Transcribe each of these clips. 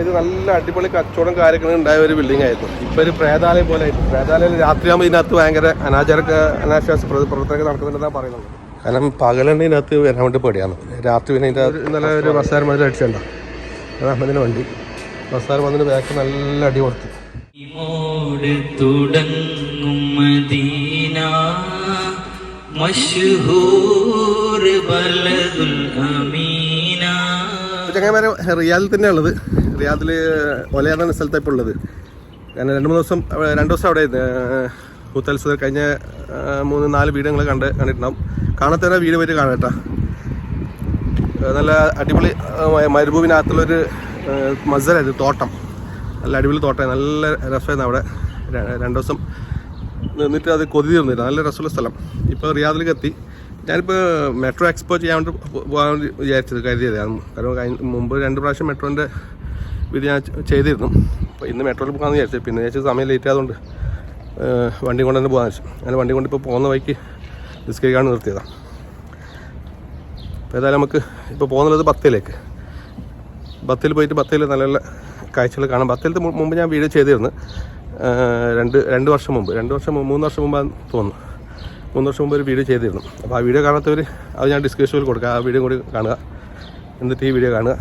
ഇത് നല്ല അടിപൊളി കച്ചവടം കാര്യങ്ങളും ഉണ്ടായ ഒരു ബിൽഡിംഗ് ആയിരുന്നു. ഇപ്പൊ ഒരു പ്രേതാലയം പോലെ ആയിരുന്നു പ്രേതാലയം രാത്രിയാകുമ്പോൾ ഇതിനകത്ത് ഭയങ്കര അനാചാര അനാശ്വാസ പ്ര- പ്രവർത്തനങ്ങൾ നടക്കുന്നുണ്ടെന്നാണ് പറയുന്നത്. കാരണം പകലാണ് ഇതിനകത്ത് വരാൻ വേണ്ടി പേടിയാണ്. രാത്രി പിന്നെ ഇതിന്റെ ഇന്നലെ ഒരു ബസ്സാരം മതിൽ അടിച്ചിട്ടുണ്ടോ അതാണ് അഹമ്മദിന് വണ്ടി. ബസ്സാരം മതിന് ബാക്ക് നല്ല അടി കൊടുത്തു. മഷ്ഹൂർ ബലദുൽ അമീന ചങ്ങന്മാരെ റിയാദിൽ തന്നെയാണ് ഉള്ളത് റിയാദിൽ ഒലയാറാണ് സ്ഥലത്ത് ഇപ്പോൾ ഉള്ളത്. കാരണം രണ്ട് മൂന്ന് ദിവസം രണ്ട് ദിവസം അവിടെ ഹുത്തൽ സുദർ കഴിഞ്ഞ മൂന്ന് നാല് വീടുകൾ കണ്ട് കണ്ടിട്ടുണ്ടാവും. കാണാത്തവരെ വീട് പോയിട്ട് കാണാം നല്ല അടിപൊളി മരുഭൂമിനകത്തുള്ളൊരു മസലായിരുന്നു തോട്ടം. നല്ല അടിപൊളി തോട്ടം. നല്ല രസമായിരുന്നു അവിടെ. രണ്ട് ദിവസം നിന്നിട്ട് അത് കൊതി തീർന്നില്ല. നല്ല രസമുള്ള സ്ഥലം. ഇപ്പോൾ റിയാദിലേക്ക് എത്തി. ഞാനിപ്പോൾ മെട്രോ എക്സ്പോ ചെയ്യാൻ വേണ്ടി പോകാൻ വിചാരിച്ചത് കരുതിയതാണ് കാരണം മുമ്പ് രണ്ട് പ്രാവശ്യം മെട്രോന്റെ ഇത് ഞാൻ ചെയ്തിരുന്നു. അപ്പോൾ ഇന്ന് മെട്രോയിൽ പോകാമെന്ന് വിചാരിച്ചു. പിന്നെ ചേച്ചി സമയം ലേറ്റ് ആയതുകൊണ്ട് വണ്ടി കൊണ്ട് തന്നെ പോകാമെന്ന് വെച്ചു അങ്ങനെ വണ്ടി കൊണ്ട് ഇപ്പോൾ പോകുന്ന വഴിക്ക് നിസ്കരിക്കാണ് നിർത്തിയതാണ് അപ്പോൾ ഏതായാലും നമുക്ക് ഇപ്പോൾ പോകുന്നുള്ളത് ബത്തയിലേക്ക് ബത്തയിൽ പോയിട്ട് ബത്തയിൽ നല്ല നല്ല കാഴ്ചകൾ കാണാം. ബത്തയിലത്തെ മുമ്പ് ഞാൻ വീഡിയോ ചെയ്തിരുന്നു. രണ്ട് രണ്ട് വർഷം മുമ്പ്. രണ്ട് വർഷം മൂന്ന് വർഷം മുമ്പാണ് തോന്നുന്നു. മൂന്ന് വർഷം മുമ്പ് ഒരു വീഡിയോ ചെയ്തിരുന്നു. അപ്പോൾ ആ വീഡിയോ കാണാത്തവർ അത് ഞാൻ ഡിസ്ക്രിപ്ഷനിൽ കൊടുക്കാം. ആ വീഡിയോ കൂടി കാണുക. എന്നിട്ട് ഈ വീഡിയോ കാണുക.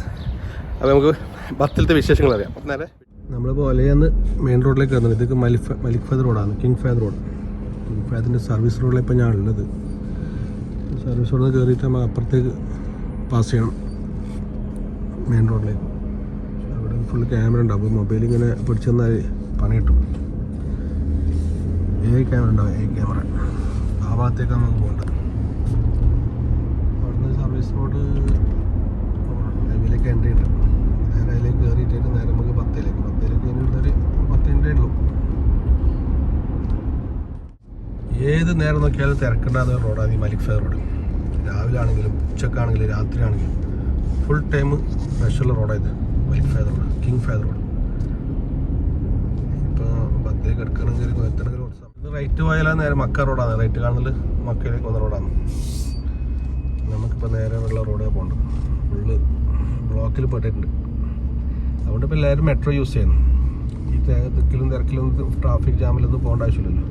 അപ്പോൾ നമുക്ക് ബത്തിലത്തെ വിശേഷങ്ങൾ അറിയാം. അപ്പം നേരെ നമ്മളിപ്പോൾ ഒലയെന്ന് മെയിൻ റോഡിലേക്ക് വന്നത് ഇതൊക്കെ മലിഫ് മലിക് റോഡാണ് കിങ് ഫാദർ റോഡ് കിങ് ഫാദറിന്റെ സർവീസ് റോഡിലാണ് ഇപ്പോൾ ഞാൻ ഉള്ളത്. സർവീസ് റോഡിൽ നിന്ന് കയറിയിട്ട് നമ്മൾ അപ്പുറത്തേക്ക് പാസ് ചെയ്യണം. മെയിൻ റോഡിലേക്ക് അവിടെ ഫുൾ ക്യാമറ ഉണ്ടാവും അപ്പോൾ മൊബൈൽ ഇങ്ങനെ പിടിച്ചു തന്നാൽ പണി കിട്ടും. ഏ ക്യാമറ ഉണ്ടാവും. ഏ ക്യാമറ ആ ഭാഗത്തേക്കാണ് നമുക്ക് പോകേണ്ടത്. അവിടുന്ന് സർവീസ് റോഡ് ഹൈവേയിലേക്ക് എൻട്രി ഉണ്ട് നേരെ അതിലേക്ക് കയറിയിട്ടായിട്ട് നേരെ നമുക്ക് പത്തയിലേക്ക് പത്തയിലേക്ക് കഴിഞ്ഞിട്ടൊരു പത്ത് മിനിറ്റേ ഏത് നേരം നോക്കിയാലും തിരക്കേണ്ടാത്ത റോഡാണ് ഈ മലിക് ഫയർ റോഡ് രാവിലെ ആണെങ്കിലും ഉച്ചക്കാണെങ്കിലും രാത്രി ആണെങ്കിലും ഫുൾ ടൈം സ്പെഷ്യൽ റോഡാണ് ഇത്. Malik Fahd road king Fahd road ഇപ്പോൾ പത്തേക്ക് എടുക്കണമെങ്കിൽ ഇത് റൈറ്റ് പോയാലാ? നേരെ മക്ക റോഡാണ് റൈറ്റ് കാണുന്നത് മക്കയിലേക്ക് വന്ന റോഡാണ് നമുക്കിപ്പോൾ നേരെ വെള്ള റോഡാണ് പോകേണ്ടത് ഫുള്ള് ബ്ലോക്കിൽ പെട്ടിട്ടുണ്ട്. അതുകൊണ്ട് ഇപ്പോൾ എല്ലാവരും മെട്രോ യൂസ് ചെയ്യുന്നു. ഈ തിക്കിലും തിരക്കിലും ട്രാഫിക് ജാമിലൊന്നും പോകേണ്ട ആവശ്യമില്ലല്ലോ.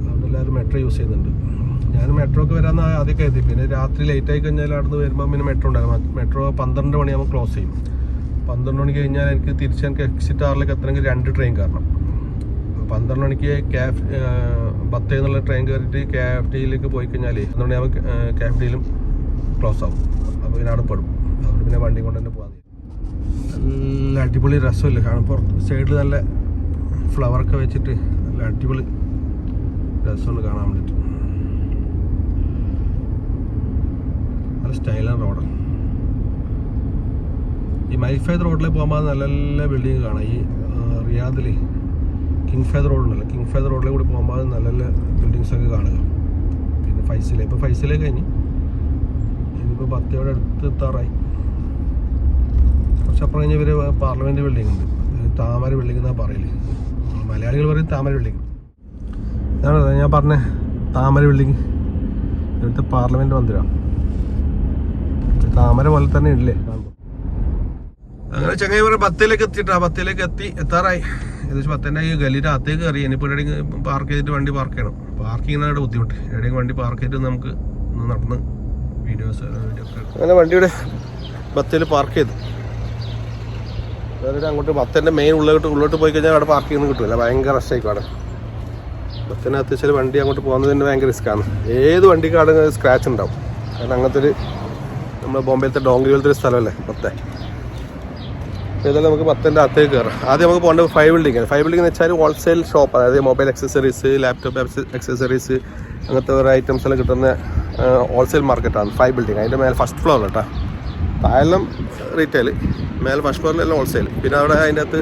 അതുകൊണ്ട് എല്ലാവരും മെട്രോ യൂസ് ചെയ്യുന്നുണ്ട്. ഞാൻ മെട്രോ ഒക്കെ വരാമെന്ന് ആദ്യം കരുതി പിന്നെ രാത്രി ലേറ്റ് ആയി കഴിഞ്ഞാൽ അവിടുന്ന് വരുമ്പോൾ പിന്നെ മെട്രോ ഉണ്ടാകും മെട്രോ പന്ത്രണ്ട് മണിയാകുമ്പോൾ ക്ലോസ് ചെയ്യും. പന്ത്രണ്ട് മണി കഴിഞ്ഞാൽ എനിക്ക് തിരിച്ച് എനിക്ക് എക്സിറ്റ് ആറിലേക്ക് എത്തണമെങ്കിൽ രണ്ട് ട്രെയിൻ അപ്പോൾ പന്ത്രണ്ട് മണിക്ക് ക്യാഫ് ബത്തേ എന്നുള്ള ട്രെയിൻ കയറിയിട്ട് ക്യാഫ്റ്റിയിലേക്ക് പോയി കഴിഞ്ഞാൽ പന്ത്രണ്ട് മണിയാകുമ്പോൾ ഡിയിലും ക്ലോസ് ആവും. അപ്പോൾ പിന്നെ അവിടെ പെടും. അതുകൊണ്ട് പിന്നെ വണ്ടി കൊണ്ട് തന്നെ പോകാൻ നല്ല അടിപൊളി രസമില്ല കാരണം പുറത്ത് സൈഡിൽ നല്ല ഫ്ലവറൊക്കെ വെച്ചിട്ട് നല്ല അടിപൊളി രസമുണ്ട് കാണാൻ വേണ്ടിയിട്ട്. നല്ല സ്റ്റൈലാണ് റോഡ് ഈ മൈഫൈ റോഡിലേക്ക് പോകുമ്പോൾ നല്ല നല്ല ബിൽഡിങ് കാണാം. ഈ റിയാദിൽ കിങ് ഫേദ് റോഡ് ഉണ്ടല്ലോ. കിങ് ഫേദ് റോഡിലെ കൂടി പോകുമ്പോൾ നല്ല നല്ല ബിൽഡിങ്സൊക്കെ കാണുക. പിന്നെ ഫൈസിലെ ഇപ്പോൾ ഫൈസിലെ കഴിഞ്ഞ്. ഇനിയിപ്പോൾ പത്തയോടെ അടുത്ത് എത്താറായി. കുറച്ചപ്പുറം കഴിഞ്ഞ് ഇവർ പാർലമെന്റ് ബിൽഡിംഗ് ഉണ്ട്. താമര ബിൽഡിംഗ് എന്നാണ് പറയൽ. മലയാളികൾ പറയും താമര ബിൽഡിംഗ് ഞാനത് ഞാൻ പറഞ്ഞ. താമര ബിൽഡിംഗ് ഇവിടുത്തെ പാർലമെന്റ് മന്ദിരം. താമര പോലെ തന്നെ ഇല്ലേ കാണുമ്പോൾ അങ്ങനെ ചങ്ങായി പറഞ്ഞ പത്തിലേക്ക് എത്തിയിട്ട്. ആ പത്തിലേക്ക് എത്തി. എത്താറായി. ഏകദേശം പത്തന്റെ ഗലിയുടെ അകത്തേക്ക് കയറി ഇനിയിപ്പോൾ എവിടെയെങ്കിലും പാർക്ക് ചെയ്തിട്ട് വണ്ടി പാർക്ക് ചെയ്യണം. പാർക്ക് പാർക്കിങ്ങിനാണ് ബുദ്ധിമുട്ട്. എവിടെയെങ്കിലും വണ്ടി പാർക്ക് ചെയ്തിട്ട് നമുക്ക് നടന്ന് വീഡിയോസ് വീഡിയോ അങ്ങനെ വണ്ടിയുടെ ബത്തിൽ പാർക്ക് ചെയ്തു. അതായത് അങ്ങോട്ട് ബത്തേന്റെ മെയിൻ ഉള്ളിലോട്ട് ഉള്ളോട്ട് പോയി കഴിഞ്ഞാൽ അവിടെ പാർക്ക് ചെയ്യുന്നത് കിട്ടില്ല ഭയങ്കര റഷായിരിക്കും അവിടെ. ബത്തിനകത്ത് വെച്ചാൽ വണ്ടി അങ്ങോട്ട് പോകുന്നത് തന്നെ ഭയങ്കര റിസ്ക്കാണ് ഏത് വണ്ടിക്കാണ് സ്ക്രാച്ച് ഉണ്ടാവും. കാരണം അങ്ങനത്തെ ഒരു നമ്മുടെ ബോംബെയിലത്തെ ഡോങ്കി പോലത്തെ ഒരു സ്ഥലമല്ലേ ബത്തെ? ഏതായാലും നമുക്ക് പത്തിന്റെ അകത്തേക്ക് കയറാം. ആദ്യം നമുക്ക് പോകേണ്ടത് ഫൈവ് ബിൽഡിംഗ് ഫൈവ് ബിൽഡിംഗ് എന്ന് വെച്ചാൽ ഹോൾസെയിൽ ഷോപ്പ് അതായത് മൊബൈൽ അക്സസറീസ് ലാപ്ടോപ്പ് അക്സസറീസ് അങ്ങനത്തെ ഓരോ ഐറ്റംസ് എല്ലാം കിട്ടുന്ന ഹോൾസെയിൽ മാർക്കറ്റാണ് ഫൈവ് ബിൽഡിംഗ് അതിന്റെ മേലെ ഫസ്റ്റ് ഫ്ലോർ കേട്ടോ. താഴെല്ലാം റീറ്റെയിൽ മേലെ ഫസ്റ്റ് ഫ്ലോറിലെല്ലാം ഹോൾസെയിൽ പിന്നെ അവിടെ അതിന്റെ അകത്ത്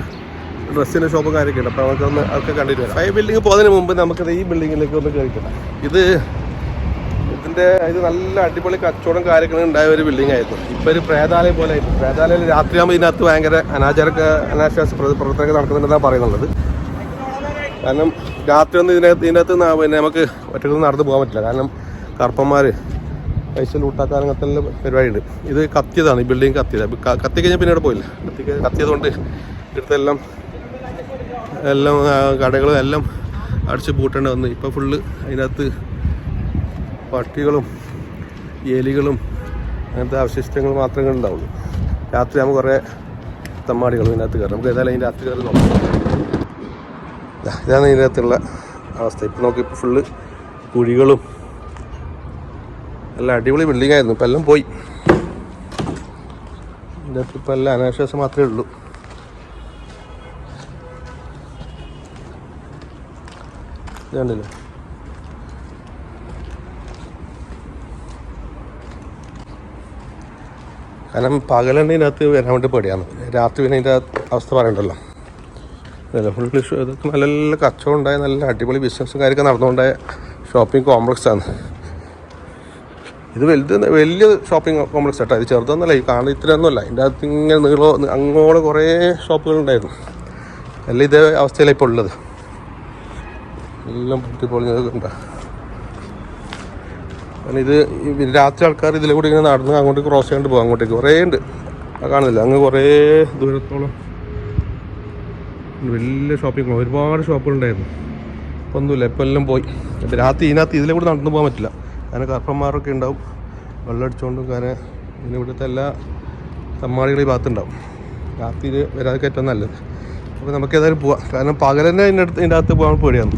ഡ്രസ്സിന്റെ ഷോപ്പും കാര്യമൊക്കെ ഉണ്ട്. അപ്പോൾ നമുക്കൊന്ന് അതൊക്കെ കണ്ടിട്ട് വരാം. ഫൈവ് ബിൽഡിംഗ് പോകുന്നതിന് മുമ്പ് നമുക്കത് ഈ ബിൽഡിങ്ങിലേക്ക് ഒന്ന് കയറിക്കണം ഇത് ഇതിന്റെ ഇത് നല്ല അടിപൊളി കച്ചവടം കാര്യങ്ങളും ഉണ്ടായ ഒരു ബിൽഡിംഗ് ആയിരുന്നു. ഇപ്പോൾ ഒരു പ്രേതാലയം പോലെ ആയിരുന്നു. പ്രേതാലയം രാത്രിയാകുമ്പോൾ ഇതിനകത്ത് ഭയങ്കര അനാചാര അനാശാസ പ്ര- പ്രവർത്തനങ്ങൾ നടക്കുന്നുണ്ടെന്നാണ് പറയുന്നുള്ളത്. കാരണം രാത്രി ഒന്നും ഇതിനകത്ത് ന- പിന്നെ നമുക്ക് ഒറ്റക്കൊന്നും നടന്നു പോകാൻ പറ്റില്ല. കാരണം കറുപ്പന്മാർ പൈസ ലൂട്ടാക്കാൻ അങ്ങനത്തെ പരിപാടിയുണ്ട്. ഇത് കത്തിയതാണ് ഈ ബിൽഡിംഗ് കത്തിയത്. കത്തി കഴിഞ്ഞാൽ പിന്നെ ഇവിടെ പോയില്ല. കത്തി കത്തിയതുകൊണ്ട് ഇവിടുത്തെല്ലാം എല്ലാം കടകളും എല്ലാം അടിച്ച് പൂട്ടേണ്ടി വന്നു. ഇപ്പോൾ ഫുള്ള് അതിനകത്ത് പട്ടികളും എലികളും അങ്ങനത്തെ അവശിഷ്ടങ്ങൾ മാത്രമേ ഉണ്ടാവുള്ളൂ രാത്രി ആകുമ്പോൾ കുറേ തമ്മാടികൾ ഇതിനകത്ത് കയറും നമുക്ക് ഏതായാലും അതിന്റെ അകത്ത് കയറി നോക്കാം. ഇതാണ് ഇതിന്റെ അകത്തുള്ള അവസ്ഥ. ഇപ്പം നോക്കി ഇപ്പോൾ ഫുള്ള് കുഴികളും നല്ല അടിപൊളി ബിൽഡിംഗ് ആയിരുന്നു. ഇപ്പം എല്ലാം പോയി. ഇതിന്റെ അകത്ത് ഇപ്പം എല്ലാം അനാശ്വാസം മാത്രമേ ഉള്ളൂ. ഇത് കാരണം പകലെണ്ണ ഇതിനകത്ത് വരാൻ വേണ്ടി പേടിയാണ്. രാത്രി പിന്നെ ഇതിന്റെ അവസ്ഥ പറയണ്ടല്ലോ. അല്ല ഫുള്ള് ഇതൊക്കെ നല്ല നല്ല കച്ചവടം ഉണ്ടായ നല്ല അടിപൊളി ബിസിനസ്സും കാര്യമൊക്കെ നടന്നുകൊണ്ടായ ഷോപ്പിംഗ് കോംപ്ലക്സ് ആണ്. ഇത് വലുത് വലിയ ഷോപ്പിംഗ് കോംപ്ലക്സ് ആട്ടോ. ഇത് ചെറുതൊന്നുമല്ല ഈ കാണുന്ന ഇത്രയൊന്നുമല്ല. ഇതിന്റെ അകത്ത് ഇങ്ങനെ നീളോ അങ്ങോളം കുറേ ഷോപ്പുകളുണ്ടായിരുന്നു എല്ലാം ഇതേ അവസ്ഥയിലാണ് ഇപ്പോൾ ഉള്ളത്. എല്ലാം പൊട്ടിപ്പൊളിഞ്ഞതൊക്കെ കാരണം ഇത് രാത്രി ആൾക്കാർ ഇതിലെ കൂടി ഇങ്ങനെ നടന്ന് അങ്ങോട്ട് ക്രോസ് ചെയ്യാണ്ട് പോകും അങ്ങോട്ടേക്ക് കുറേ ഉണ്ട്. കാണുന്നില്ല. അങ്ങ് കുറേ ദൂരത്തോളം. വലിയ ഷോപ്പിംഗ് ഒരുപാട് ഷോപ്പുകളുണ്ടായിരുന്നു ഇപ്പം ഒന്നുമില്ല. ഇപ്പം എല്ലാം പോയി. രാത്രി ഇതിനകത്ത് ഇതിലെ കൂടെ നടന്നു പോകാൻ പറ്റില്ല. കാരണം കർപ്പന്മാരൊക്കെ ഉണ്ടാവും. വെള്ളം അടിച്ചുകൊണ്ടും കാരണം ഇതിന് ഇവിടുത്തെ എല്ലാ തമ്മാടികളും ഈ ഭാഗത്തുണ്ടാവും. രാത്രി ഇത് വരാതെ ഏറ്റവും നല്ലത്. അപ്പോൾ നമുക്ക് ഏതായാലും പോവാം. കാരണം പകൽ തന്നെ ഇതിന്റെ അടുത്ത് ഇതിന്റെ അകത്ത് പോകാൻ പേടിയാണ്.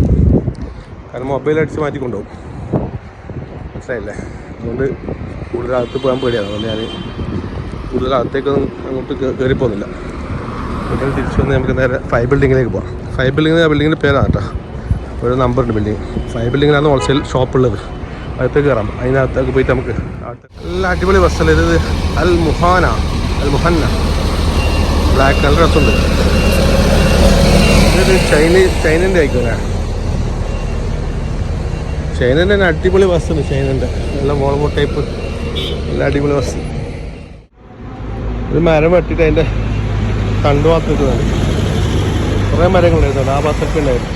കാരണം മൊബൈൽ അടിച്ച് മാറ്റിക്കൊണ്ടുപോകും. മനസ്സിലായില്ലേ? അതുകൊണ്ട് കൂടുതൽ അകത്ത് പോകാൻ പേടിയാണ്. അതുകൊണ്ട് ഞാൻ കൂടുതൽ അകത്തേക്കൊന്നും അങ്ങോട്ട് കയറി പോകുന്നില്ല എന്നിട്ട് തിരിച്ചു വന്ന് നമുക്ക് നേരെ ഫൈവ് ബിൽഡിങ്ങിലേക്ക് പോകാം ഫൈവ് ബിൽഡിംഗ് ആ ബിൽഡിങ്ങിന്റെ പേരാണ് കേട്ടോ. ഒരു നമ്പറുണ്ട് ബിൽഡിംഗ് ഫൈവ് ബിൽഡിങ്ങിലാണ് ഹോൾസെയിൽ ഷോപ്പുള്ളത് അകത്തേക്ക് കയറാം. അതിനകത്തേക്ക് പോയിട്ട് നമുക്ക് നല്ല അടിപൊളി ബസ്സല്ലേ ഇത്? അൽ മുഹാന അൽ മുഹന്ന ബ്ലാക്ക് കളർ ഡ്രസ്സുണ്ട് ഇത് ചൈനീസ് ചൈനന്റെ ആയിരിക്കും ചൈനന്റെ തന്നെ അടിപൊളി ബസ്സുണ്ട് ചൈനന്റെ നല്ല മോളമോ ടൈപ്പ് നല്ല അടിപൊളി ബസ് ഒരു മരം വെട്ടിട്ട് അതിന്റെ കണ്ടു മാത്രം കുറേ മരങ്ങളുണ്ടായിരുന്നു ആ ബസ്സൊക്കെ ഉണ്ടായിരുന്നു.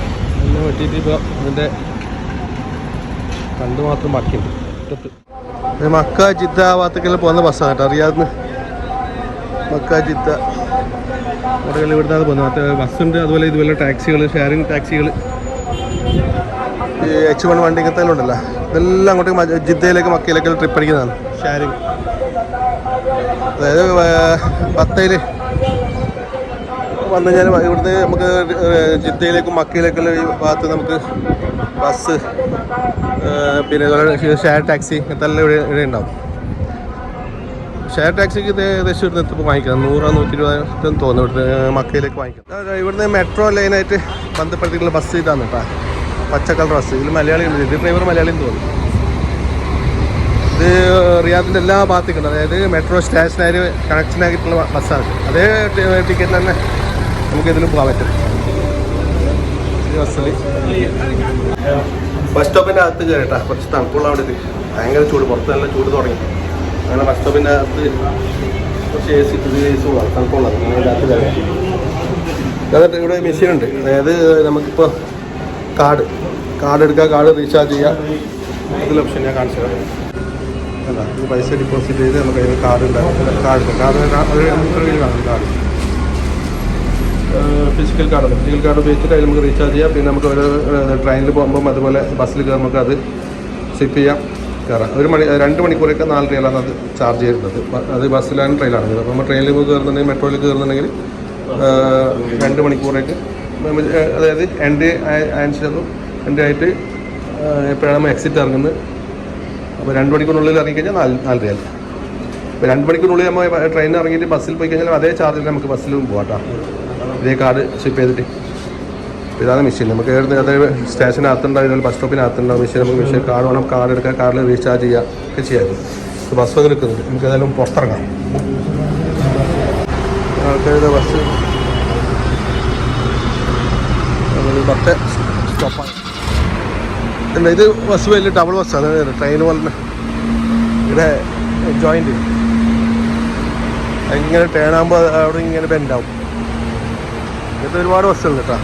എല്ലാം വെട്ടിയിട്ട് ഇപ്പോൾ അതിന്റെ കണ്ടു മാത്രം ബാക്കിയുണ്ട്. മക്ക ജിദ്ദ ആ ഭാഗത്തേക്കെല്ലാം പോകുന്ന ബസ്സാണ് കേട്ടോ. അറിയാവുന്ന മക്ക ജിദ്ദ. കടകളിൽ ഇവിടുന്ന് പോകുന്നത്. മറ്റേ ബസ്സുണ്ട് അതുപോലെ ഇതുപോലെ ടാക്സികൾ ഷെയറിങ് ടാക്സികൾ ഈ എച്ച് വൺ വണ്ടി ഇങ്ങനത്തെ ഉണ്ടല്ലോ ഇതെല്ലാം അങ്ങോട്ട് ജിദ്ദയിലേക്ക് മക്കയിലേക്ക് ട്രിപ്പ് അടിക്കുന്നതാണ്. ഷെയറിങ് അതായത് പത്തയിൽ വന്നു കഴിഞ്ഞാൽ ഇവിടുന്ന് നമുക്ക് ജിദ്ദയിലേക്കും മക്കയിലേക്കുള്ള ഈ ഭാഗത്ത് നമുക്ക് ബസ് പിന്നെ ഷെയർ ടാക്സി ഇതെല്ലാം ഇവിടെ ഇവിടെ ഉണ്ടാവും. ഷെയർ ടാക്സിക്ക് ഇത് ഏകദേശം ഇവിടുന്ന് എത്തിപ്പോൾ വാങ്ങിക്കാം നൂറോ നൂറ്റി ഇരുപതെന്ന് തോന്നുന്നു ഇവിടുന്ന് മക്കയിലേക്ക് വാങ്ങിക്കാം ഇവിടുന്ന് മെട്രോ ലൈനായിട്ട് ബന്ധപ്പെടുത്തിയിട്ടുള്ള ബസ് ഇതാണ് കേട്ടോ. പച്ച കളർ ബസ് ഇതിൽ മലയാളി ഉണ്ട് ഇത് ഡ്രൈവർ മലയാളിയും തോന്നുന്നു. ഇത് റിയാദിന്റെ എല്ലാ ഭാഗത്തേക്കും അതായത് മെട്രോ സ്റ്റേഷനായി കണക്ഷൻ ആയിട്ടുള്ള ബസ്സാണ്. അതേ ടിക്കറ്റ് തന്നെ നമുക്ക് ഇതിലും പോകാൻ പറ്റും. ബസ്സിൽ ബസ് സ്റ്റോപ്പിന്റെ അകത്ത് കയറിട്ടാ കുറച്ച് തണുപ്പുള്ള അവിടെ ഇത്. ഭയങ്കര ചൂട് പുറത്ത് നല്ല ചൂട് തുടങ്ങി. അങ്ങനെ ബസ് സ്റ്റോപ്പിന്റെ അകത്ത് കുറച്ച് എ സി പുതിയ എ സി തണുപ്പുള്ളത് അങ്ങനെ അകത്ത് കയറി എന്നിട്ട് ഇവിടെ മെഷീൻ ഉണ്ട്. അതായത് നമുക്കിപ്പോൾ കാർഡ് കാർഡ് എടുക്കുക കാർഡ് റീചാർജ് ചെയ്യുക. അതിൽ ഓപ്ഷൻ ഞാൻ കാണിച്ചു തരാം. അല്ല ഇത് പൈസ ഡിപ്പോസിറ്റ് ചെയ്ത് നമുക്ക് അതിന് കാർഡ് ഉണ്ടാകും കാർഡ് കാർഡ് കാണും card physical card physical card ഉപയോഗിച്ചിട്ട് അതിൽ നമുക്ക് റീചാർജ് ചെയ്യാം. പിന്നെ നമുക്ക് ഒരു ട്രെയിനിൽ പോകുമ്പം അതുപോലെ ബസ്സിൽ കയറി നമുക്ക് അത് സിപ്പ് ചെയ്യാം. കയറാം. ഒരു മണി രണ്ട് മണിക്കൂറൊക്കെ നാല് റിയലാണ് അത് ചാർജ് ചെയ്യുന്നത്. അത് ബസ്സിലാണ് ട്രെയിനാണ് അപ്പോൾ നമ്മൾ ട്രെയിനിൽ കയറുന്നുണ്ടെങ്കിൽ മെട്രോയിൽ കയറുന്നുണ്ടെങ്കിൽ രണ്ട് മണിക്കൂറേക്ക് അതായത് എന്റെ ആൻസറും എന്റെ ആയിട്ട് എപ്പോഴാണ് നമ്മൾ എക്സിറ്റ് ഇറങ്ങുന്നത്? അപ്പോൾ രണ്ട് മണിക്കൂറിനുള്ളിൽ ഇറങ്ങിക്കഴിഞ്ഞാൽ നാല് നാല് റിയൽ അപ്പോൾ രണ്ട് മണിക്കൂറിനുള്ളിൽ നമ്മൾ ട്രെയിൻ ഇറങ്ങിയിട്ട് ബസ്സിൽ പോയി കഴിഞ്ഞാൽ അതേ ചാർജിൽ നമുക്ക് ബസ്സിലും പോകാം ഇതേ കാർഡ് ഷിപ്പ് ചെയ്തിട്ട്. ഇതാണ് മെഷീൻ നമുക്ക് അതായത് സ്റ്റേഷനകത്തുണ്ടാവും ബസ് സ്റ്റോപ്പിനകത്തുണ്ടാവും മെഷീൻ നമുക്ക് മെഷീൻ കാർഡ് വേണം കാർഡ് എടുക്കുക കാർഡിൽ റീചാർജ് ചെയ്യുക ഒക്കെ ചെയ്യാമായിരുന്നു ബസ് വന്ന് നമുക്ക് ഏതായാലും പുറത്തിറങ്ങാം. ആൾക്കാരുടെ ബസ് പത്ത് സ്റ്റോപ്പാണ് അല്ല ഇത് ബസ് വലിയ ഡബിൾ ബസ്സാണ് ട്രെയിൻ പോലെ തന്നെ ഇവിടെ ജോയിന്റ് ഇങ്ങനെ ടേൺ ആകുമ്പോൾ അവിടെ ഇങ്ങനെ ബെൻഡാവും ഇങ്ങനത്തെ ഒരുപാട് ബസ്സുണ്ട് കേട്ടോ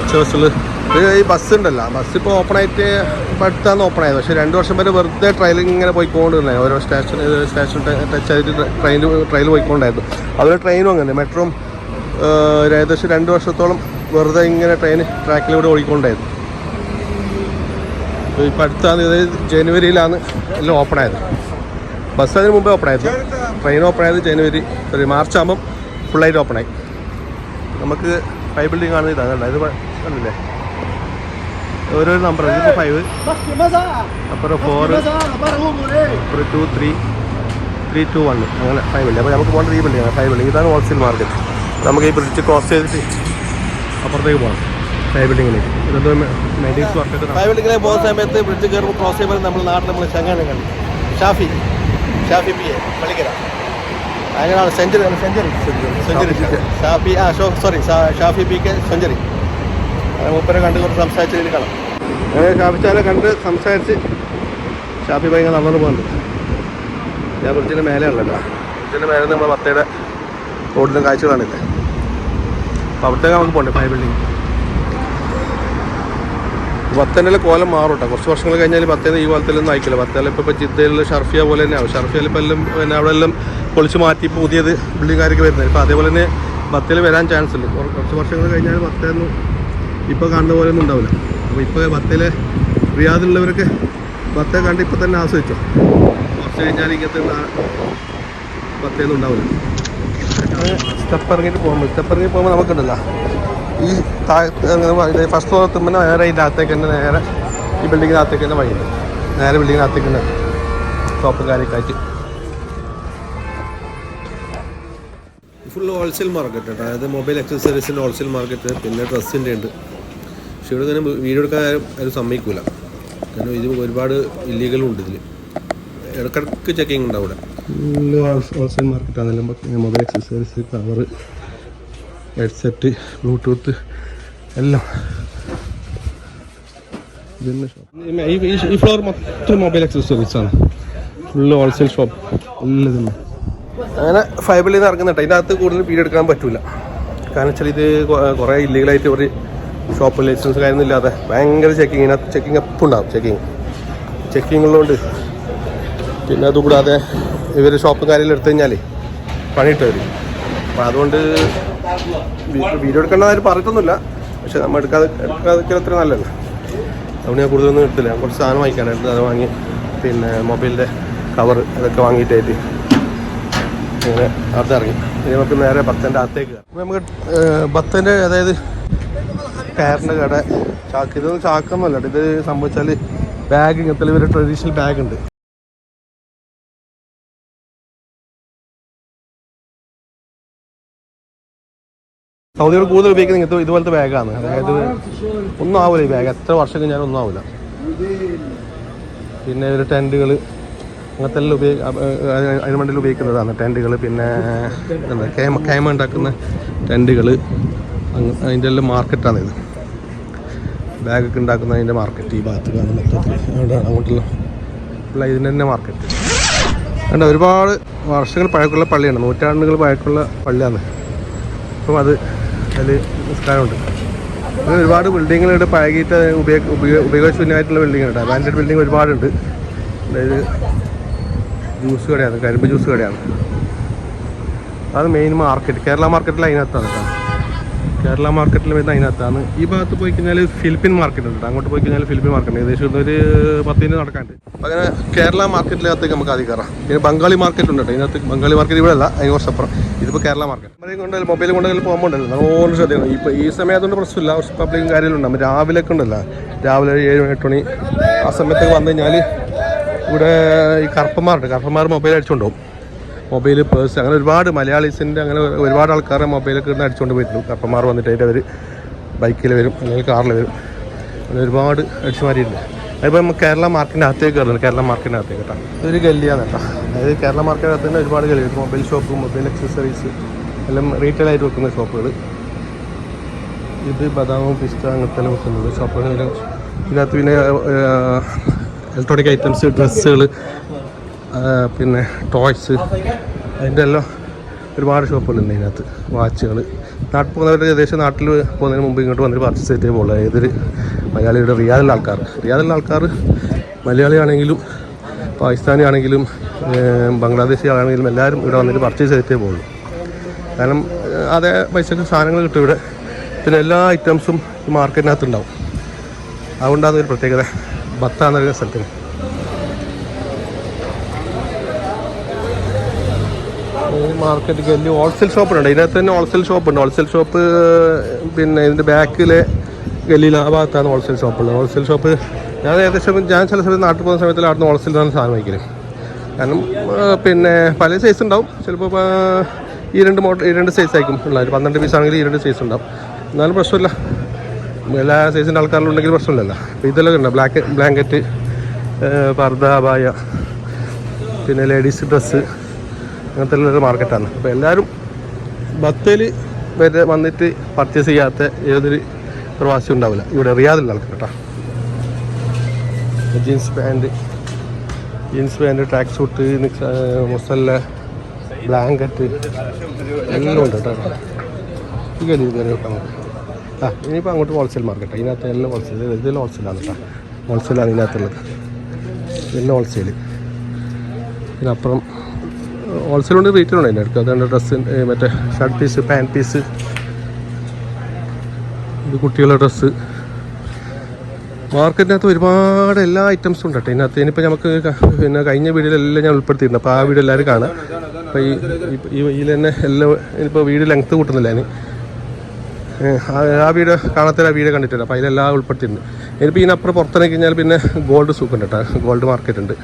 അച്ഛ ബസ്സുകൾ ഇത് ഈ ബസ് ഉണ്ടല്ലോ. ബസ് ഇപ്പോൾ ഓപ്പൺ ആയിട്ട് ഇപ്പോൾ അടുത്താണ് ഓപ്പൺ ആയത് പക്ഷേ രണ്ട് വർഷം വരെ വെറുതെ ട്രയലിംഗ് ഇങ്ങനെ പോയിക്കൊണ്ടിരുന്നേ. ഓരോ സ്റ്റേഷൻ സ്റ്റേഷൻ ടച്ച് ആയിട്ട് ട്രെയിൻ ട്രെയിൽ പോയിക്കൊണ്ടായിരുന്നു. അതുപോലെ ട്രെയിനും അങ്ങനെ. മെട്രോയും ഏകദേശം രണ്ട് വർഷത്തോളം വെറുതെ ഇങ്ങനെ ട്രെയിൻ ട്രാക്കിലൂടെ ഓടിക്കൊണ്ടായിരുന്നു. ഇപ്പം അടുത്താണ് ഇത് ജനുവരിയിലാണ് എല്ലാം ഓപ്പൺ ആയത്. ബസ് അതിന് മുമ്പേ ഓപ്പൺ ആയത് ട്രെയിൻ ഓപ്പൺ ആയത് ജനുവരി സോറി മാർച്ച് ആകുമ്പം ഫുള്ളായിട്ട് ഓപ്പൺ ആയി. നമുക്ക് ഫൈവ് ബിൽഡിംഗ് ആണ് ഇതാണ് കണ്ടോ? ഇത് കണ്ടില്ലേ? ഓരോ നമ്പർ ഇതിപ്പോൾ ഫൈവ് അപ്പുറം ഫോർ അപ്പുറം two three three two one അങ്ങനെ ഫൈവ് ബിൽഡിംഗ് അപ്പോൾ നമുക്ക് പോകേണ്ട ഈ ബിൽഡിംഗ് ഫൈവ് ബിൽഡിംഗ് ഇതാണ് ഹോൾസെയിൽ മാർക്കറ്റ് നമുക്ക് ഈ ബ്രിഡ്ജ് ക്രോസ് ചെയ്തിട്ട് അപ്പുറത്തേക്ക് പോകണം ഫൈവ് ബിൽഡിങ്ങിലേക്ക് ഇതെന്തോ മെഡിക്സ് വർക്കൊക്കെ ഫൈവ് ബിൽഡിങ്ങിലേക്ക് പോകുന്ന സമയത്ത് ബ്രിഡ്ജ് കയറുമ്പോൾ ക്രോസ് ചെയ്യുമ്പോൾ നമ്മൾ നാട്ടിൽ നമ്മൾ ചങ്ങാനം കണ്ടു. Shafi. Shafi P A Pallikkara. അങ്ങനെയാണ് സെഞ്ചുറി സെഞ്ചുറി. സെഞ്ചുറി. ഷാഫി ആ show sorry Shafi P K century. അങ്ങനെ മൂപ്പരെ കണ്ട് കുറച്ച് സംസാരിച്ച് കാണാം. അങ്ങനെ ഷാഫിച്ചാലെ കണ്ട് സംസാരിച്ച് ഷാഫി ഭയങ്കര നടന്നു പോകുന്നുണ്ട് ഞാൻ ബ്രിഡ്ജിന്റെ മേലെ ഉള്ളല്ലോ ബ്രിഡ്ജിന്റെ മേലെ നമ്മൾ പത്തയുടെ റോഡിലും കാഴ്ചകളാണില്ലേ അപ്പോൾ അവിടത്തേക്ക് നമുക്ക് പോകണ്ടേ ഫൈവ് ബിൽഡിംഗ് പത്തനിലെ കോലം മാറും കേട്ടോ കുറച്ച് വർഷങ്ങൾ കഴിഞ്ഞാൽ പത്തേന്ന് ഈ കോലത്തിലൊന്നും ആയിക്കില്ല. പത്തേല ഇപ്പോൾ ഇപ്പോൾ ജിദ്ദയിലുള്ള ഷർഫിയ പോലെ തന്നെ ആവും ഷർഫിയയിൽ ഇപ്പോൾ എല്ലാം പിന്നെ അവിടെ എല്ലാം പൊളിച്ച് മാറ്റി ഇപ്പോൾ പുതിയത് ബിൽഡിംഗുകാരൊക്കെ വരുന്നത്. ഇപ്പോൾ അതേപോലെ തന്നെ പത്തിൽ വരാൻ ചാൻസ് ഉണ്ട്. കുറച്ച് വർഷങ്ങൾ കഴിഞ്ഞാൽ പത്തേന്ന് ഇപ്പോൾ കാണുന്ന പോലെ ഒന്നും ഉണ്ടാവില്ല. അപ്പോൾ ഇപ്പോൾ ബത്തേലെ റിയാദിലുള്ളവരൊക്കെ പത്തേ കണ്ട് ഇപ്പോൾ തന്നെ ആസ്വദിച്ചോ? കുറച്ച് കഴിഞ്ഞാൽ ഇങ്ങനത്തെ പത്തേന്ന് ഉണ്ടാവില്ല. സ്റ്റെപ്പ് ഇറങ്ങിയിട്ട് പോകുമ്പോൾ സ്റ്റെപ്പ് ഇറങ്ങി പോകുമ്പോൾ നമുക്കുണ്ടല്ലോ. ഈ താഴത്ത് ഫസ്റ്റ് ഫ്ലോർ എത്തുമ്പോൾ നേരെ ഇതിന്റെ അകത്തേക്ക് തന്നെ നേരെ ഈ ബിൽഡിങ്ങിനകത്തേക്ക് തന്നെ വഴി. നേരെ ബിൽഡിങ്ങിനകത്തേക്ക് തന്നെ ഷോപ്പും കാര്യമൊക്കെ ഫുൾ ഹോൾസെയിൽ മാർക്കറ്റ് കേട്ടോ അതായത് മൊബൈൽ അക്സസറീസിന്റെ ഹോൾസെയിൽ മാർക്കറ്റ് പിന്നെ ഡ്രസ്സിന്റെ ഉണ്ട്. പക്ഷെ ഇവിടെ തന്നെ വീഡിയോ എടുക്കാൻ ആരും ആരും സമ്മതിക്കില്ല കാരണം ഇത് ഒരുപാട് ഇല്ലീഗലും ഉണ്ട് ഇതിൽ ഇടക്കിടക്ക് ചെക്കിങ് ഉണ്ടാവും ഇവിടെ full wholesale മാർക്കറ്റാണെങ്കിലും mobile accessories cover headset Bluetooth എല്ലാം. ഈ ഫ്ലോർ മൊത്തം മൊബൈൽ അക്സസറീസ് ആണ്. ഫുള്ള് ഹോൾസെയിൽ ഷോപ്പ് എല്ലാം തന്നെ അങ്ങനെ ഫൈബിളിൽ നിന്ന് ഇറങ്ങുന്നുണ്ട്. അതിന്റെ അകത്ത് കൂടുതൽ വീഡിയോ എടുക്കാൻ പറ്റില്ല കാരണം വെച്ചാൽ ഇത് കുറേ ഇല്ലീഗലായിട്ട് ഒരു ഷോപ്പ് ലൈസൻസ് കാര്യമൊന്നും ഇല്ലാതെ ഭയങ്കര ചെക്കിങ് ഇതിനകത്ത് ചെക്കിങ് എപ്പോൾ ഉണ്ടാവും ചെക്കിങ് ചെക്കിങ് ഉള്ളതുകൊണ്ട് പിന്നെ അതുകൂടാതെ ഇവർ ഷോപ്പ് കാര്യങ്ങൾ എടുത്തു കഴിഞ്ഞാൽ പണിയിട്ട് വരും അപ്പം അതുകൊണ്ട് വീഡിയോ എടുക്കേണ്ടതായിട്ട് പറഞ്ഞിട്ടൊന്നുമില്ല. പക്ഷെ നമ്മൾ എടുക്കാതെ എടുക്കാതെ അത്ര നല്ലതല്ല അതുകൊണ്ട് ഞാൻ കൂടുതലൊന്നും എടുത്തില്ല. കുറച്ച് സാധനം വാങ്ങിക്കാനായിട്ട് അത് വാങ്ങി പിന്നെ മൊബൈലിന്റെ കവർ അതൊക്കെ വാങ്ങിയിട്ടായിട്ട് അങ്ങനെ അവിടുത്തെ ഇറങ്ങി ഇനി നമുക്ക് നേരെ ബത്തന്റെ അകത്തേക്ക്. അപ്പോൾ നമുക്ക് ബത്തന്റെ അതായത് ടയറിന്റെ കട ചാക്ക്. ഇതൊന്നും ചാക്കൊന്നുമല്ല. ഇത് സംഭവിച്ചാൽ ബാഗ് ഇങ്ങനത്തെ ഒരു ട്രഡീഷണൽ ബാഗ് ഉണ്ട്. സൗദികൾ കൂടുതൽ ഉപയോഗിക്കുന്നത് ഇതുപോലത്തെ ബാഗാണ്. അതായത് ഒന്നും ആവില്ല ഈ ബാഗ് എത്ര വർഷം കഴിഞ്ഞാലും ഒന്നും ആവില്ല പിന്നെ ഒരു ടെന്റുകൾ അങ്ങനത്തെ എല്ലാം ഉപയോഗ അതിന് വേണ്ടി ഉപയോഗിക്കുന്നതാണ് ടെന്റുകൾ പിന്നെ എന്താ കേമ കേമ ഉണ്ടാക്കുന്ന ടെന്റുകൾ അതിന്റെ എല്ലാം മാർക്കറ്റാണ് ഇത്. ബാഗൊക്കെ ഉണ്ടാക്കുന്ന അതിന്റെ മാർക്കറ്റ് ഈ ഭാഗത്ത് കാണുന്ന മൊത്തത്തിൽ അവിടെയാണ് അങ്ങോട്ടുള്ള അല്ല ഇതിന്റെ തന്നെ മാർക്കറ്റ്. അതുകൊണ്ട് ഒരുപാട് വർഷങ്ങൾ പഴക്കമുള്ള പള്ളിയാണ്. നൂറ്റാണ്ടുകൾ പഴക്കമുള്ള പള്ളിയാണ്. അപ്പം അത് അതിൽ നിസ്കാരമുണ്ട്. അങ്ങനെ ഒരുപാട് ബിൽഡിങ്ങുകളുണ്ട്. പഴകിയിട്ട് ഉപയോഗ ഉപയോഗ ഉപയോഗശൂന്യമായിട്ടുള്ള ബിൽഡിങ്ങുണ്ട് അബാൻഡഡ് ബിൽഡിംഗ് ഒരുപാടുണ്ട്. അതായത് ജ്യൂസ് കടയാണ് കരിമ്പ് ജ്യൂസ് കടയാണ്. അത് മെയിൻ മാർക്കറ്റ് കേരള മാർക്കറ്റിൽ അതിനകത്താണ്. കേട്ടോ കേരള മാർക്കറ്റിൽ വരുന്ന അതിനകത്താണ്. ഈ ഭാഗത്ത് പോയി കഴിഞ്ഞാൽ ഫിലിപ്പിൻ മാർക്കറ്റ് ഉണ്ട്. അങ്ങോട്ട് പോയി കഴിഞ്ഞാൽ ഫിലിപ്പിൻ മാർക്കറ്റ് ഏകദേശം ഒരു പത്ത് മിനിറ്റ് നടക്കാണ്ട് അങ്ങനെ കേരള മാർക്കറ്റിനകത്തേക്ക് നമുക്ക് ആദ്യം കയറാം. പിന്നെ ബംഗാളി മാർക്കറ്റ് ഉണ്ട് കേട്ടോ. ഇതിനകത്ത് ബംഗാളി മാർക്കറ്റ് ഇവിടെ അല്ല അതിന് കുറച്ച് അപ്പുറം ഇതിപ്പോൾ കേരള മാർക്കറ്റ് മൊബൈൽ കൊണ്ട് മൊബൈൽ കൊണ്ടെങ്കിലും പോകുമ്പോണ്ടല്ലോ നമ്മൾ ശ്രദ്ധിക്കണം. ഇപ്പോൾ ഈ സമയത്തുകൊണ്ട് പ്രശ്നമില്ല. കുറച്ച് പബ്ലിക്കും കാര്യങ്ങളും നമ്മൾ രാവിലെ ഒക്കെ ഉണ്ടല്ലോ. രാവിലെ ഒരു ഏഴ് എട്ട് മണി ആ സമയത്തൊക്കെ വന്നു കഴിഞ്ഞാൽ ഇവിടെ ഈ കറുപ്പന്മാരുണ്ട്. കറുപ്പന്മാർ മൊബൈൽ അടിച്ചുകൊണ്ട് പോകും. മൊബൈൽ പേഴ്സ് അങ്ങനെ ഒരുപാട് മലയാളീസിന്റെ അങ്ങനെ ഒരുപാട് ആൾക്കാരെ മൊബൈലൊക്കെ ഇരുന്ന് അടിച്ചുകൊണ്ട് പോയിരുന്നു കപ്പന്മാർ വന്നിട്ട് അവർ ബൈക്കിൽ വരും അല്ലെങ്കിൽ കാറിൽ വരും. അങ്ങനെ ഒരുപാട് അടിച്ചുമാരിയിട്ടുണ്ട് അതിപ്പോൾ നമ്മൾ കേരള മാർക്കറ്റിന്റെ അകത്തേക്ക് കയറുന്നത് കേരള മാർക്കറ്റിന്റെ അകത്തേക്ക് കേട്ടോ. ഇതൊരു ഗല്ലിയാണ് കേട്ടോ. അതായത് കേരള മാർക്കറ്റിന്റെ അകത്ത് തന്നെ ഒരുപാട് ഗല്ലി മൊബൈൽ ഷോപ്പ് മൊബൈൽ അക്സസറീസ് എല്ലാം റീറ്റെയിൽ ആയിട്ട് വെക്കുന്ന ഷോപ്പുകൾ. ഇത് ബദാമും പിസ്ത അങ്ങനത്തെ വെക്കുന്നത് ഷോപ്പുകൾ ഇതിനകത്ത് പിന്നെ ഇലക്ട്രോണിക് ഐറ്റംസ് ഡ്രസ്സുകൾ പിന്നെ ടോയ്സ് അതിന്റെ എല്ലാം ഒരുപാട് ഷോപ്പുകളുണ്ട് ഇതിനകത്ത്. വാച്ചുകൾ നാട്ടിൽ പോകുന്നവർ ഏകദേശം നാട്ടിൽ പോകുന്നതിന് മുമ്പ് ഇങ്ങോട്ട് വന്നിട്ട് പർച്ചേസ് ചെയ്തേ പോകുള്ളൂ ഏതൊരു മലയാളിയുടെ റിയാദുള്ള ആൾക്കാർ. റിയാദുള്ള ആൾക്കാർ മലയാളിയാണെങ്കിലും പാകിസ്ഥാനി ആണെങ്കിലും ബംഗ്ലാദേശി ആണെങ്കിലും എല്ലാവരും ഇവിടെ വന്നിട്ട് പർച്ചേസ് ചെയ്തിട്ടേ പോകുള്ളൂ കാരണം അതേ പൈസക്ക് സാധനങ്ങൾ കിട്ടും ഇവിടെ. പിന്നെ എല്ലാ ഐറ്റംസും ഈ മാർക്കറ്റിനകത്ത് ഉണ്ടാവും. അതുകൊണ്ടാണ് ഒരു പ്രത്യേകത. പറയുന്ന സ്ഥലത്തിന്. മാർക്കറ്റ് വലിയ ഹോൾസെയിൽ ഷോപ്പുണ്ട് ഇതിനകത്ത് തന്നെ ഹോൾസെയിൽ ഷോപ്പുണ്ട് ഹോൾസെയിൽ ഷോപ്പ് പിന്നെ ഇതിന്റെ ബാക്കിലെ ഗല്ലിയിൽ ആ ഭാഗത്താണ് ഹോൾസെയിൽ ഷോപ്പുള്ളത് ഹോൾസെയിൽ ഷോപ്പ് ഞാൻ ഏകദേശം ഞാൻ ചില സമയത്ത് നാട്ടിൽ പോകുന്ന സമയത്തിൽ അവിടുന്ന് ഹോൾസെയിലാണ് സാധനം വയ്ക്കുന്നത് കാരണം പിന്നെ പല സൈസ് ഉണ്ടാവും. ചിലപ്പോൾ ഈ രണ്ട് മോഡൽ ഈ രണ്ട് സൈസ് ആയിരിക്കും ഉള്ളത്. പന്ത്രണ്ട് പീസ് ആണെങ്കിൽ ഈ രണ്ട് സൈസ് ഉണ്ടാവും. എന്നാലും പ്രശ്നമില്ല. എല്ലാ സൈസിന്റെ ആൾക്കാരിലും ഉണ്ടെങ്കിൽ പ്രശ്നമില്ലല്ലോ. അപ്പോൾ ഇതെല്ലാം ഉണ്ട്. ബ്ലാക്ക് ബ്ലാങ്കറ്റ് പർദ്ദ അബായ പിന്നെ ലേഡീസ് ഡ്രസ്സ് അങ്ങനത്തെ ഉള്ളൊരു മാർക്കറ്റാണ്. അപ്പോൾ എല്ലാവരും ബത്തേൽ വരെ വന്നിട്ട് പർച്ചേസ് ചെയ്യാത്ത ഏതൊരു പ്രവാസി ഉണ്ടാവില്ല. ഇവിടെ റിയാദിലുള്ള ആൾക്കാർ കേട്ടോ jeans pant jeans pant track suit മുസല്ല ബ്ലാങ്കറ്റ് എല്ലാം ഉണ്ട് കേട്ടോ ഈ ഗലി കയറി നമുക്ക് ആ ഇനിയിപ്പോൾ അങ്ങോട്ട് ഹോൾസെയിൽ മാർക്കറ്റ് ഇതിനകത്ത് എല്ലാം ഹോൾസെയിൽ ഇതെല്ലാം ഹോൾസെയിലാണ് കേട്ടോ. ഹോൾസെയിലാണ് ഇതിനകത്തുള്ളത്. എല്ലാം ഹോൾസെയിൽ ഇതിനപ്പുറം ഹോൾസെയിലുണ്ട് റീറ്റെയിലുണ്ട് അതിന്റെ അടുത്ത്? അതുകൊണ്ട് ഡ്രസ്സ് മറ്റേ ഷർട്ട് പീസ് പാന്റ് പീസ് ഇത് കുട്ടികളുടെ ഡ്രസ്സ് മാർക്കറ്റിനകത്ത് ഒരുപാട് എല്ലാ ഐറ്റംസും ഉണ്ട് കേട്ടോ. ഇതിനകത്ത് ഇനിയിപ്പോൾ നമുക്ക് പിന്നെ കഴിഞ്ഞ വീഡിയോയിലെല്ലാം ഞാൻ ഉൾപ്പെടുത്തിയിട്ടുണ്ട്. അപ്പോൾ ആ വീഡിയോ എല്ലാവരും കാണാം അപ്പോൾ ഈ ഈ- ഇതിൽ തന്നെ എല്ലാം ഇനിയിപ്പോൾ വീഡിയോ ലെങ്ത്ത് കൂട്ടുന്നില്ല ഞാൻ ആ വീഡിയോ കാണാത്ത ആ വീഡിയോ കണ്ടിട്ടില്ല. അപ്പോൾ അതിലെല്ലാം ഉൾപ്പെടുത്തിയിട്ടുണ്ട്. ഇനിയിപ്പോൾ ഇതിനപ്പുറം പുറത്തിറങ്ങി കഴിഞ്ഞാൽ പിന്നെ ഗോൾഡ് സൂക്കുണ്ട് കേട്ടോ. ഗോൾഡ് മാർക്കറ്റ് ഉണ്ട്.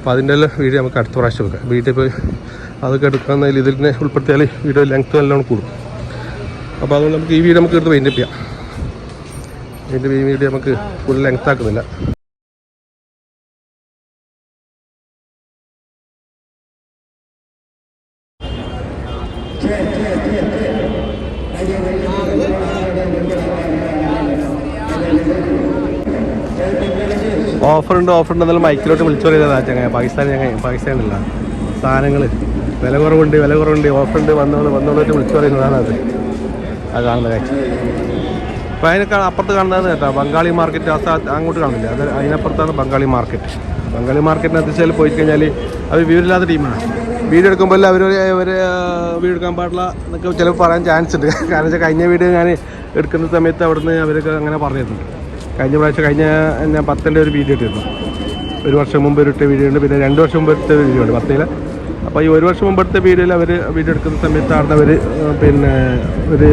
അപ്പോൾ അതിന്റെ എല്ലാം വീഡിയോ നമുക്ക് അടുത്ത പ്രാവശ്യം വെക്കാം. വീട്ടിൽ പോയി അതൊക്കെ എടുക്കാമെന്നതിൽ ഇതിൽ തന്നെ ഉൾപ്പെടുത്തിയാൽ വീഡിയോ ലെങ്ത്ത് നല്ലോണം കൂടും. അപ്പോൾ അതുകൊണ്ട് നമുക്ക് ഈ വീഡിയോ നമുക്ക് എടുത്ത് വെയിറ്റ് ചെയ്യാം. ഇതിന്റെ ഈ വീഡിയോ നമുക്ക് ഫുൾ ലെങ്ത് ആക്കുന്നില്ല. ഓഫർ ഉണ്ട് ഓഫർ ഉണ്ട് എന്നാലും മൈക്കിലോട്ട് വിളിച്ചു പറയുന്നതാ ചങ്ങ പാകിസ്ഥാൻ ഞങ്ങൾ പാകിസ്ഥാനില്ല സാധനങ്ങൾ വില കുറവുണ്ട് വില കുറവുണ്ട്. ഓഫർ ഉണ്ട് വന്നോളൂ വന്നോളൂട്ട് വിളിച്ചു പറയുന്നതാണ് അത്. അത് കാണുന്ന കാഴ്ച. അപ്പോൾ അതിനേക്കാൾ അപ്പുറത്ത് കാണുന്നത് കേട്ടോ. ബംഗാളി മാർക്കറ്റ്. അങ്ങോട്ട് കാണില്ല അത് അതിനപ്പുറത്താണ് ബംഗാളി മാർക്കറ്റ്. ബംഗാളി മാർക്കറ്റിനകത്ത് വെച്ചാൽ പോയി കഴിഞ്ഞാൽ അവർ വിവരമില്ലാത്ത ടീമാണ് വീട് എടുക്കുമ്പോൾ അവർ അവർ വീഡിയോ എടുക്കാൻ പാടില്ല എന്നൊക്കെ ചിലപ്പോൾ പറയാൻ ചാൻസ് ഉണ്ട്. കാരണം വെച്ചാൽ കഴിഞ്ഞ വീഡിയോ ഞാൻ എടുക്കുന്ന സമയത്ത് അവിടുന്ന് അവരൊക്കെ അങ്ങനെ പറഞ്ഞിട്ടുണ്ട് കഴിഞ്ഞ പ്രാവശ്യം കഴിഞ്ഞ ഞാൻ പത്തിന്റെ ഒരു വീഡിയോ ഇട്ടിരുന്നു. ഒരു വർഷം മുമ്പ് ഒരു വീഡിയോ ഉണ്ട്. പിന്നെ രണ്ട് വർഷം മുമ്പ് എടുത്ത വീഡിയോ ഉണ്ട് പത്തിൽ അപ്പോൾ ഈ ഒരു വർഷം മുമ്പ് എടുത്ത വീഡിയോയിൽ അവർ വീഡിയോ എടുക്കുന്ന സമയത്താണ് അവർ പിന്നെ ഒരു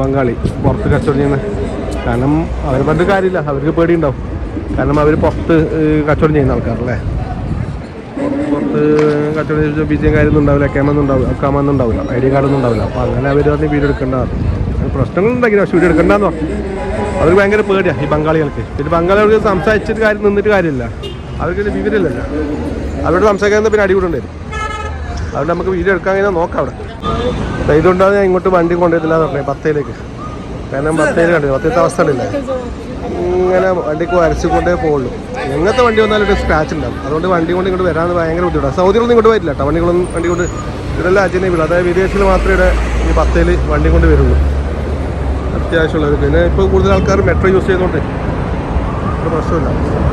ബംഗാളി പുറത്ത് കച്ചവടം ചെയ്യുന്ന. കാരണം അവർ പറഞ്ഞിട്ട് കാര്യമില്ല. അവർക്ക് പേടിയുണ്ടാവും. കാരണം അവർ പുറത്ത് കച്ചവടം ചെയ്യുന്ന ആൾക്കാരല്ലേ. പുറത്ത് കച്ചവടം ചെയ്ത ബിജിയും കാര്യമൊന്നും ഉണ്ടാവില്ല ക്യാമൊന്നും ഉണ്ടാവില്ല. അക്കാമൊന്നും ഉണ്ടാവില്ല. ഐ ഡി കാർഡൊന്നും ഉണ്ടാവില്ല. അപ്പോൾ അങ്ങനെ അവർ പറഞ്ഞ് വീഡിയോ എടുക്കേണ്ടതാണ്. പ്രശ്നങ്ങളുണ്ടെങ്കിൽ പക്ഷെ വീഡിയോ എടുക്കണ്ടെന്ന്? പറഞ്ഞു അവർക്ക് ഭയങ്കര പേടിയാണ് ഈ ബംഗാളികൾക്ക്. പിന്നെ ബംഗാളികൾക്ക് സംസാരിച്ചിട്ട് കാര്യം നിന്നിട്ട് കാര്യമില്ല. അവർക്ക് വിവരമില്ല അവരോട് സംസാരിക്കാൻ പിന്നെ അടികൂടേണ്ടി വരും. അതുകൊണ്ട് നമുക്ക് വീഡിയോ എടുക്കാൻ കഴിഞ്ഞാൽ നോക്കാം അവിടെ. ഇതുകൊണ്ടാണ് ഞാൻ ഇങ്ങോട്ട് വണ്ടി കൊണ്ടുവരില്ല എന്ന് പറഞ്ഞത് പത്തയിലേക്ക് കാരണം പത്തയിൽ കണ്ടില്ല പത്തേത്തെ അവസ്ഥ ഉണ്ടല്ലേ ഇങ്ങനെ വണ്ടിക്ക് വരച്ചു കൊണ്ടേ പോകുള്ളൂ എങ്ങനത്തെ വണ്ടി വന്നാലും ഒരു സ്ക്രാച്ച് ഉണ്ടാവും. അതുകൊണ്ട് വണ്ടി കൊണ്ട് ഇങ്ങോട്ട് വരാൻ ഭയങ്കര ബുദ്ധിമുട്ടാണ് സൗദികളൊന്നും ഇങ്ങോട്ട് വരില്ല കേട്ടോ. വണ്ടികളൊന്നും വണ്ടി കൊണ്ട് ഇവിടെല്ലാം അച്ഛനെ വിടും അതായത് വിദേശത്തിൽ മാത്രമേ ഇവിടെ ഈ പത്തയിൽ വണ്ടി കൊണ്ട് വരുള്ളൂ. അത്യാവശ്യമുള്ളത്. പിന്നെ ഇപ്പോൾ കൂടുതൽ ആൾക്കാർ മെട്രോ യൂസ് ചെയ്യുന്നതുകൊണ്ട് പ്രശ്നമില്ല